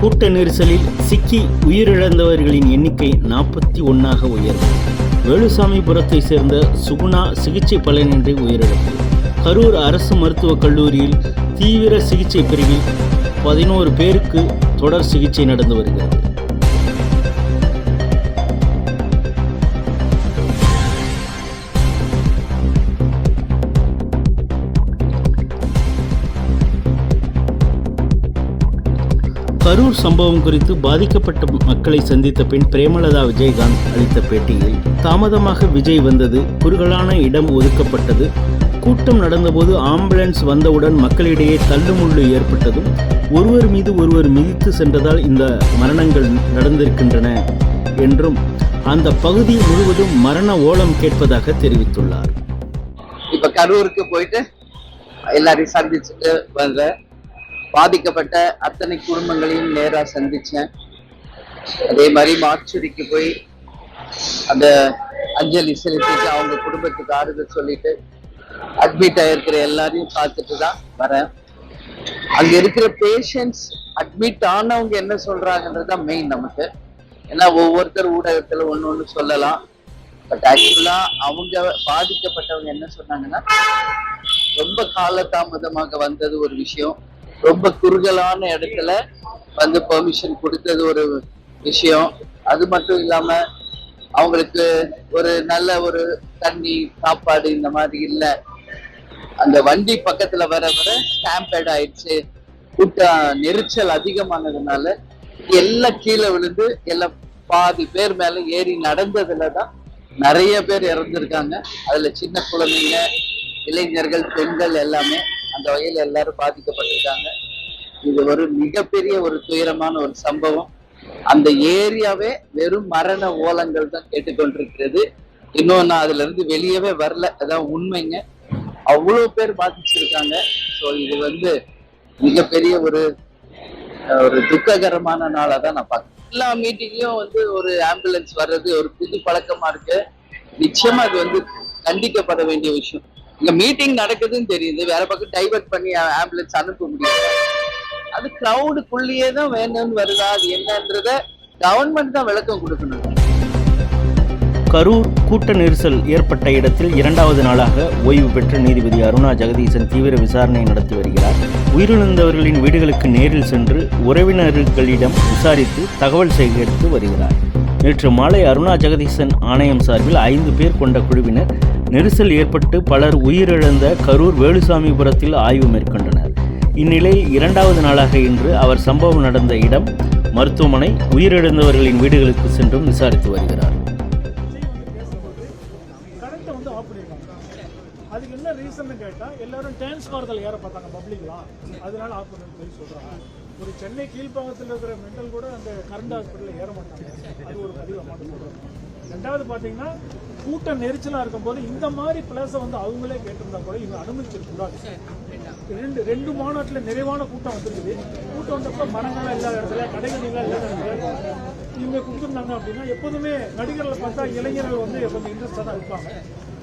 கூட்ட நெரிசலில் சிக்கி உயிரிழந்தவர்களின் எண்ணிக்கை நாற்பத்தி ஒன்றாக உயர்வு வேலுசாமிபுரத்தை சேர்ந்த சுகுணா சிகிச்சை பலனின்றி உயிரிழப்பு. கரூர் அரசு மருத்துவக் கல்லூரியில் தீவிர சிகிச்சை பிரிவில் பதினோரு பேருக்கு தொடர் சிகிச்சை நடந்து வருகிறது. கரூர் சம்பவம் குறித்து பாதிக்கப்பட்ட மக்களை சந்தித்த பின் பிரேமலதா விஜயகாந்த் அளித்த பேட்டியில் தாமதமாக விஜய் வந்தது குறுகலான இடம் ஒதுக்கப்பட்டது. கூட்டம் நடந்தபோது ஆம்புலன்ஸ் வந்தவுடன் மக்களிடையே தள்ளுமுள்ளு ஏற்பட்டதும் ஒருவர் மீது ஒருவர் மிதித்து சென்றதால் இந்த மரணங்கள் நடந்திருக்கின்றன என்றும் அந்த பகுதி முழுவதும் மரண ஓலம் கேட்பதாக தெரிவித்துள்ளார். இப்ப கரூருக்கு போயிட்டு எல்லாரையும் சந்திச்சுட்டு வந்தேன். பாதிக்கப்பட்ட அத்தனை குடும்பங்களையும் நேரா சந்திச்சேன். அதே மாதிரி மாச்சுரிக்கு போய் அந்த அஞ்சலி செலுத்திட்டு அவங்க குடும்பத்துக்கு ஆறுதல் சொல்லிட்டு அட்மிட் ஆயிருக்கிற எல்லாரையும் பார்த்துட்டு தான் வரேன். அங்க இருக்கிற பேஷண்ட்ஸ் அட்மிட் ஆனவங்க என்ன சொல்றாங்கன்றது தான் மெயின் நமக்கு. ஏன்னா ஒவ்வொருத்தர் ஊடகத்துல ஒன்னு ஒன்று சொல்லலாம். பட் ஆக்சுவலா அவங்க பாதிக்கப்பட்டவங்க என்ன சொன்னாங்கன்னா ரொம்ப காலதாமதமாக வந்தது ஒரு விஷயம். ரொம்ப குறுகலான இடத்துல வந்து பெர்மிஷன் கொடுத்தது ஒரு விஷயம். அது மட்டும் இல்லாம அவங்களுக்கு ஒரு நல்ல ஒரு தண்ணி சாப்பாடு இந்த மாதிரி இல்ல. அந்த வண்டி பக்கத்துல வர வர ஸ்டாம்பேட் ஆயிடுச்சு. கூட்டம் நெரிச்சல் அதிகமானதுனால எல்லாம் கீழே விழுந்து எல்லாம் பாதி பேர் மேல ஏறி நடந்ததுல தான் நிறைய பேர் இறந்துருக்காங்க. அதுல சின்ன குழந்தைங்க இளைஞர்கள் பெண்கள் எல்லாமே அந்த வகையில எல்லாரும் பாதிக்கப்பட்டிருக்காங்க. இது ஒரு மிகப்பெரிய ஒரு துயரமான ஒரு சம்பவம். அந்த ஏரியாவே வெறும் மரண ஓலங்கள் தான் கேட்டுக்கொண்டிருக்கிறது. இன்னும் நான் அதுல இருந்து வெளியவே வரல. அதான் உண்மைங்க. அவ்வளவு பேர் பாதிச்சிருக்காங்க. ஸோ இது வந்து மிகப்பெரிய ஒரு ஒரு துக்ககரமான நாளாக தான் நான் பார்க்குறேன். எல்லா மீட்டிங்லயும் வந்து ஒரு ஆம்புலன்ஸ் வர்றது ஒரு புது பழக்கமா இருக்கு. நிச்சயமா அது வந்து கண்டிக்கப்பட வேண்டிய விஷயம். இங்க மீட்டிங் நடக்குதுன்னு தெரியுது. வேற பக்கம் டைவர்ட் பண்ணி ஆம்புலன்ஸ் அனுப்ப முடியாது அது கிரௌடுக்குள்ளேயே தான் வேணும்னு வருதா? அது என்னன்றத கவர்மெண்ட் தான் விளக்கம் கொடுக்கணும். கரூர் கூட்ட நெரிசல் ஏற்பட்ட இடத்தில் இரண்டாவது நாளாக ஓய்வு பெற்ற நீதிபதி அருணா ஜெகதீசன் தீவிர விசாரணை நடத்தி வருகிறார். உயிரிழந்தவர்களின் வீடுகளுக்கு நேரில் சென்று உறவினர்களிடம் விசாரித்து தகவல் சேகரித்து வருகிறார். நேற்று மாலை அருணா ஜெகதீசன் ஆணையம் சார்பில் ஐந்து பேர் கொண்ட குழுவினர் நெரிசல் ஏற்பட்டு பலர் உயிரிழந்த கரூர் வேலுசாமிபுரத்தில் ஆய்வு மேற்கொண்டனர். இந்நிலையில் இரண்டாவது நாளாக இன்று அவர் சம்பவம் நடந்த இடம் மருத்துவமனை உயிரிழந்தவர்களின் வீடுகளுக்கு சென்றும் விசாரித்து வருகிறார். அதுக்கு என்ன ரீசன் கேட்டால் எல்லாரும் டிரான்ஸ்ஃபார்மர்கள் ஏற பார்த்தாங்க பப்ளிக்லாம் அதனால ஆஃப் பண்ணி சொல்கிறாங்க ஒரு சென்னை கீழ்ப்பாக்கத்தில் இருக்கிற மென்டல் கூட அந்த கரண்ட் ஹாஸ்பிட்டலில் ஏற மாட்டாங்க. அது ஒரு பதிவு அம்மாட்ட ரெண்டாவது பார்த்தீங்கன்னா கூட்டம் நெரிச்சலாக இருக்கும்போது இந்த மாதிரி பிளேஸை வந்து அவங்களே கேட்டிருந்தா கூட இவங்க அனுமதிச்சிருக்கூடாது ரெண்டு ரெண்டு மாநாட்டில் நிறைவான கூட்டம் வந்துருக்குது. கூட்டம் வந்தப்போ மரங்கள்லாம் இல்லாத இடத்துல கடைகள்லாம் இல்லாத இடத்துல இவங்க கொடுத்துருந்தாங்க அப்படின்னா எப்போதுமே நடிகர்களை பார்த்தா இளைஞர்கள் வந்து கொஞ்சம் இன்ட்ரெஸ்டாக தான் இருப்பாங்க.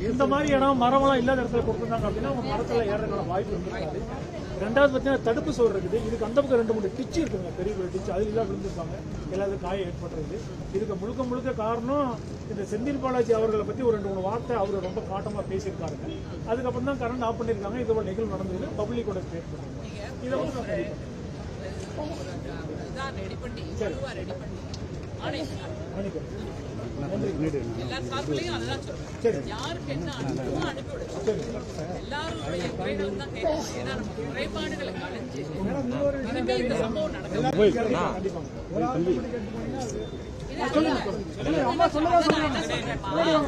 இந்த மாதிரி இடம் மரம்லாம் இல்லாத இடத்துல கொடுத்துருந்தாங்க அப்படின்னா அவங்க மரத்தில் ஏறதுக்கான வாய்ப்பு இருந்திருக்காது. ரெண்டாவது பார்த்தீங்கன்னா தடுப்பு சோறு இருக்குது. இதுக்கு அந்த பக்கம் ரெண்டு மூணு டிச்சு இருக்குங்க. பெரிய பெரிய டிச்சு. அதில் எல்லாம் விழுந்திருப்பாங்க எல்லாத்துக்கும் காயம் ஏற்படுறது இதுக்கு முழுக்க முழுக்க காரணம் இந்த செந்தில் பாலாஜி அவர்களை பற்றி ஒரு ரெண்டு மூணு வார்த்தை அவர் ரொம்ப காட்டமாக பேசியிருக்காருங்க அதுக்கப்புறம் தான் கரண்ட் ஆஃப் பண்ணியிருக்காங்க. இது ஒரு நிகழ்வு நடந்தது. பப்ளிக்கோட ஸ்டேட் பண்ணுறாங்க இதை வந்து சரி. ரெடி பண்ணி வலுவா எல்லா சார்பிலையும் அதுதான் சொல்றேன் யாருக்கு என்ன அனுப்பணுமோ அனுப்பி எல்லாருடைய தான் கேட்கணும் ஏன்னா நம்ம குறைபாடுகளை கலைஞ்சு இனிமே இந்த சம்பவம் நடக்கும்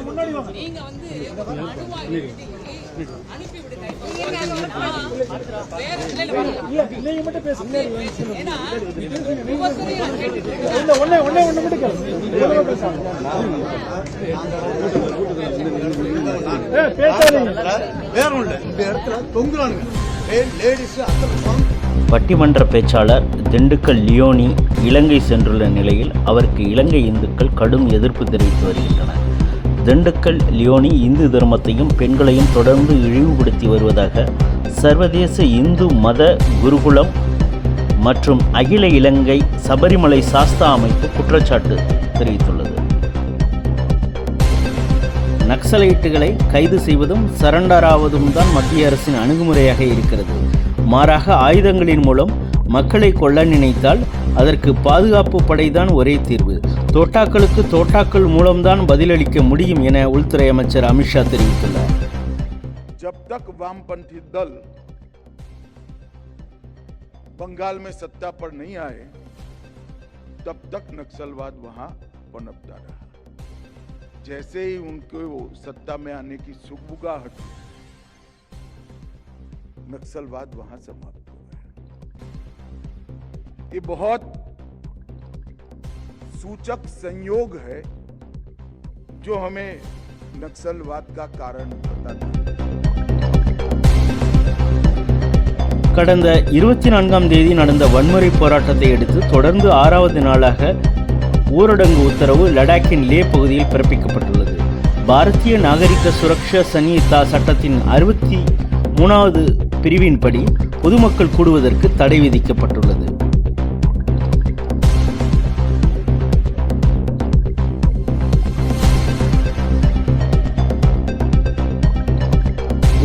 முன்னாடி நீங்க வந்து ஒரு அணுவா அனுப்பி விடுங்க. நீங்க மட்டும் பேசுங்க இல்ல ஒண்ணே ஒண்ணே ஒண்ணு மட்டும் கேளுங்க பேசாங்க வேற ஒண்ணு இந்த இடத்துல தொங்குறானுங்க லேடிஸ் அத்தனை பட்டிமன்ற பேச்சாளர் திண்டுக்கல் லியோனி இலங்கை சென்றுள்ள நிலையில் அவருக்கு இலங்கை இந்துக்கள் கடும் எதிர்ப்பு தெரிவித்து வருகின்றனர். திண்டுக்கல் லியோனி இந்து தர்மத்தையும் பெண்களையும் தொடர்ந்து இழிவுபடுத்தி வருவதாக சர்வதேச இந்து மத குருகுலம் மற்றும் அகில இலங்கை சபரிமலை சாஸ்தா அமைப்பு குற்றச்சாட்டு தெரிவித்துள்ளது. நக்சலைட்டுகளை கைது செய்வதும் சரண்டராவதும் தான் மத்திய அரசின் அணுகுமுறையாக இருக்கிறது. மாறாக ஆயுதங்களின் மூலம் மக்களை கொல்ல நினைத்தால் அதற்கு பாதுகாப்பு படைதான் ஒரே தீர்வு தோட்டாக்களுக்கு தோட்டாக்கள் மூலம்தான் பதிலளிக்க முடியும் என உள்துறை அமைச்சர் அமித்ஷா தெரிவித்துள்ளார் जब तक वामपंथी दल बंगाल में सत्ता पर नहीं आए तब तक नक्सलवाद वहां पनपता रहा जैसे ही उनको वो सत्ता में आने की सुगबुगाहट हुई, नक्सलवाद वहां समाप्त हो गया ये बहुत सूचक संयोग है जो हमें नक्सलवाद का कारण बताता है கடந்த இருபத்தி நான்காம் தேதி நடந்த வன்முறை போராட்டத்தை அடுத்து தொடர்ந்து ஆறாவது நாளாக ஊரடங்கு உத்தரவு லடாக்கின் லே பகுதியில் பிறப்பிக்கப்பட்டுள்ளது பாரதிய நாகரிக சுரக்ஷா சன்னியதா சட்டத்தின் அறுபத்தி மூணாவது பிரிவின்படி பொதுமக்கள் கூடுவதற்கு தடை விதிக்கப்பட்டுள்ளது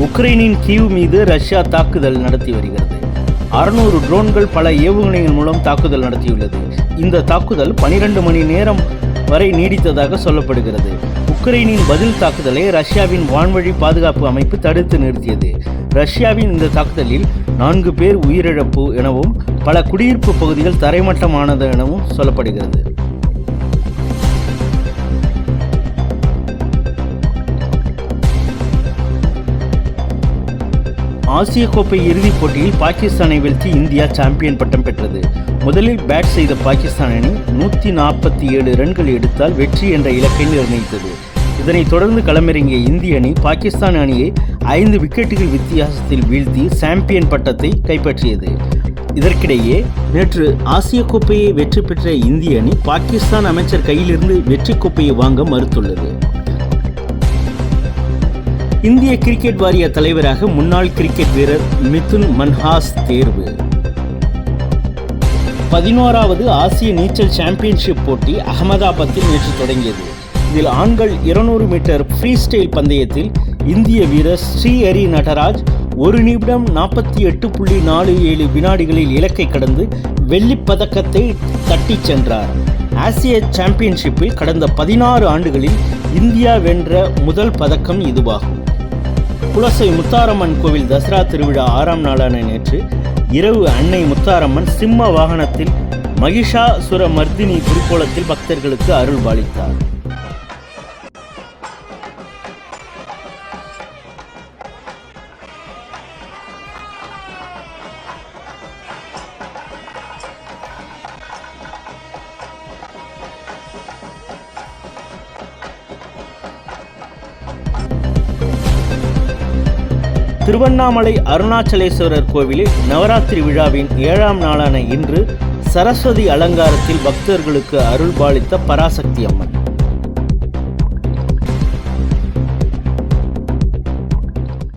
உக்ரைனின் கீவ் மீது ரஷ்யா தாக்குதல் நடத்தி வருகிறது. அறுநூறு ட்ரோன்கள் பல ஏவுகணைகள் மூலம் தாக்குதல் நடத்தியுள்ளது. இந்த தாக்குதல் பனிரெண்டு மணி நேரம் வரை நீடித்ததாக சொல்லப்படுகிறது. உக்ரைனின் பதில் தாக்குதலை ரஷ்யாவின் வான்வழி பாதுகாப்பு அமைப்பு தடுத்து நிறுத்தியது. ரஷ்யாவின் இந்த தாக்குதலில் நான்கு பேர் உயிரிழப்பு எனவும் பல குடியிருப்பு பகுதிகள் தரைமட்டமானது எனவும் சொல்லப்படுகிறது. ஆசிய கோப்பை இறுதிப் போட்டியில் பாகிஸ்தானை வீழ்த்தி இந்தியா சாம்பியன் பட்டம் பெற்றது. முதலில் பேட் செய்த பாகிஸ்தான் அணி நூற்றி நாற்பத்தி ஏழு ரன்கள் எடுத்தால் வெற்றி என்ற இலக்கை நிர்ணயித்தது. இதனைத் தொடர்ந்து களமிறங்கிய இந்திய அணி பாகிஸ்தான் அணியை ஐந்து விக்கெட்டுகள் வித்தியாசத்தில் வீழ்த்தி சாம்பியன் பட்டத்தை கைப்பற்றியது. இதற்கிடையே நேற்று ஆசிய கோப்பையை வெற்றி பெற்ற இந்திய அணி பாகிஸ்தான் அமைச்சர் கையிலிருந்து வெற்றி கோப்பையை வாங்க மறுத்துள்ளது. இந்திய கிரிக்கெட் வாரிய தலைவராக முன்னாள் கிரிக்கெட் வீரர் மிதுன் மன்ஹாஸ் தேர்வு. பதினோராவது ஆசிய நீச்சல் சாம்பியன்ஷிப் போட்டி அகமதாபாத்தில் நேற்று தொடங்கியது. இதில் ஆண்கள் இருநூறு மீட்டர் ஃப்ரீ ஸ்டைல் பந்தயத்தில் இந்திய வீரர் ஸ்ரீஹரி நடராஜ் ஒரு நிமிடம் நாற்பத்தி எட்டு புள்ளி நாலு ஏழு வினாடிகளில் இலக்கை கடந்து வெள்ளிப் பதக்கத்தை தட்டிச் சென்றார். ஆசிய சாம்பியன்ஷிப்பில் கடந்த பதினாறு ஆண்டுகளில் இந்தியா வென்ற முதல் பதக்கம் இதுவாகும். குலசை முத்தாரம்மன் கோவில் தசரா திருவிழா ஆறாம் நாளான நேற்று இரவு அன்னை முத்தாரம்மன் சிம்ம வாகனத்தில் மகிஷாசுர மர்தினி திருக்கோலத்தில் பக்தர்களுக்கு அருள் பாலித்தார். திருவண்ணாமலை அருணாச்சலேஸ்வரர் கோவிலில் நவராத்திரி விழாவின் ஏழாம் நாளான இன்று சரஸ்வதி அலங்காரத்தில் பக்தர்களுக்கு அருள் பாலித்த பராசக்தி அம்மன்.